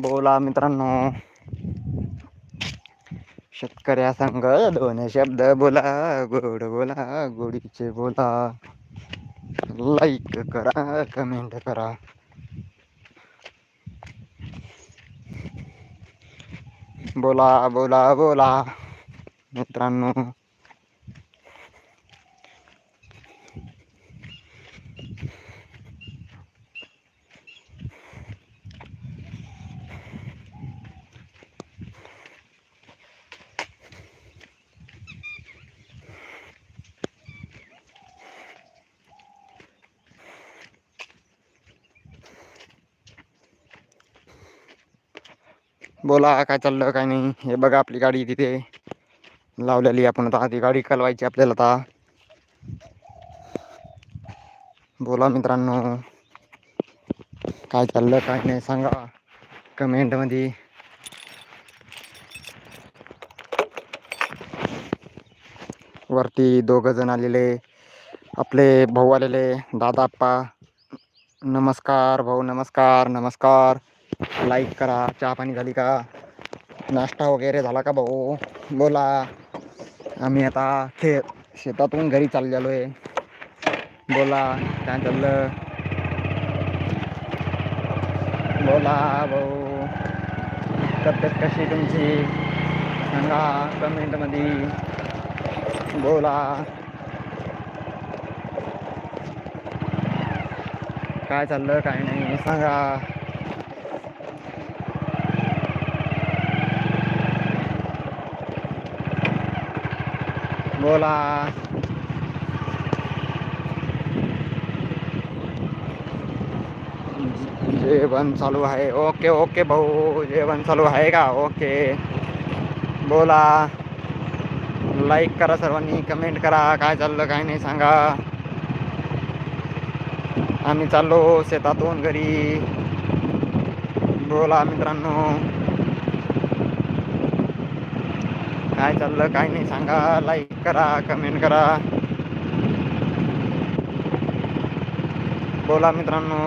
बोला मित्रांनो. शेतकऱ्या संघ दोन शब्द बोला गोड बोला गोडीचे बोला. लाईक करा कमेंट करा. बोला बोला बोला. मित्रांनो बोला काय चाललं काय नाही. हे बघा आपली गाडी तिथे लावलेली. आपण आता ती गाडी कलवायची आपल्याला आता. बोला मित्रांनो काय चाललं काय नाही सांगा कमेंटमध्ये वरती दोघं जण आलेले आपले भाऊ आलेले दादाप्पा नमस्कार भाऊ नमस्कार नमस्कार. लाईक करा चहा पाणी झाली का? नाश्ता वगैरे झाला का भाऊ? बोला. आम्ही आता खे शेतातून घरी चाललेलो आहे. बोला काय चाललं? बोला भाऊ. तब्येत कशी तुमची? सांगा कमेंटमध्ये बोला. काय चाललं काय नाही सांगा. बोला. जेवण चालू आहे. ओके ओके भाऊ जेवण चालू आहे का? ओके. बोला. लाईक करा सर्वांनी कमेंट करा. काय चाललं काय नाही सांगा. आम्ही चाललो शेतातून घरी. बोला मित्रांनो. काय चाललं काय नाही सांगा. लाईक करा कमेंट करा. बोला मित्रांनो.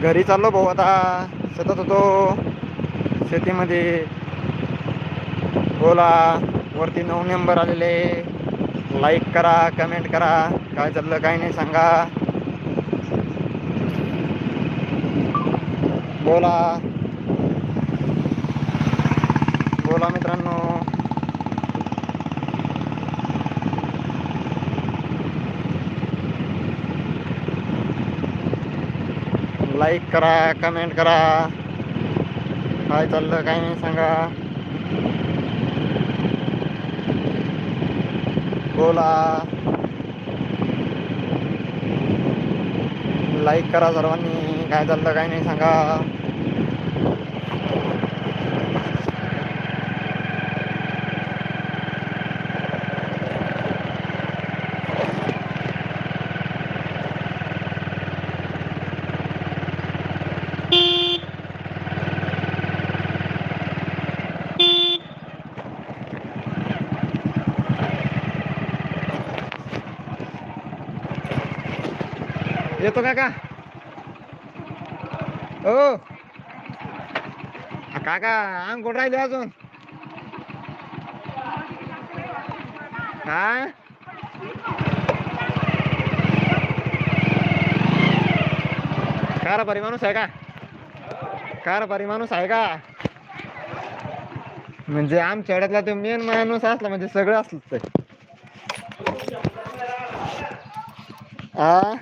घरी चाललो भाऊ आता. शेतात होतो. शेतीमध्ये. बोला. वरती नऊ नंबर आलेले. लाईक करा कमेंट करा. काय चाललं काय नाही सांगा. बोला. बोला मित्रांनो. लाईक करा कमेंट करा. काय चाललं काय नाही सांगा. बोला. लाईक करा सर्वांनी. काय चाललं काय नाही सांगा. येतो काका. हो. ओ काका आम कोण राहिले अजून. हा? कारभारी माणूस आहे का? कार परी माणूस आहे का? म्हणजे आमच्या खेड्यातला तो मेन माणूस असला म्हणजे सगळं असलं ते. आ?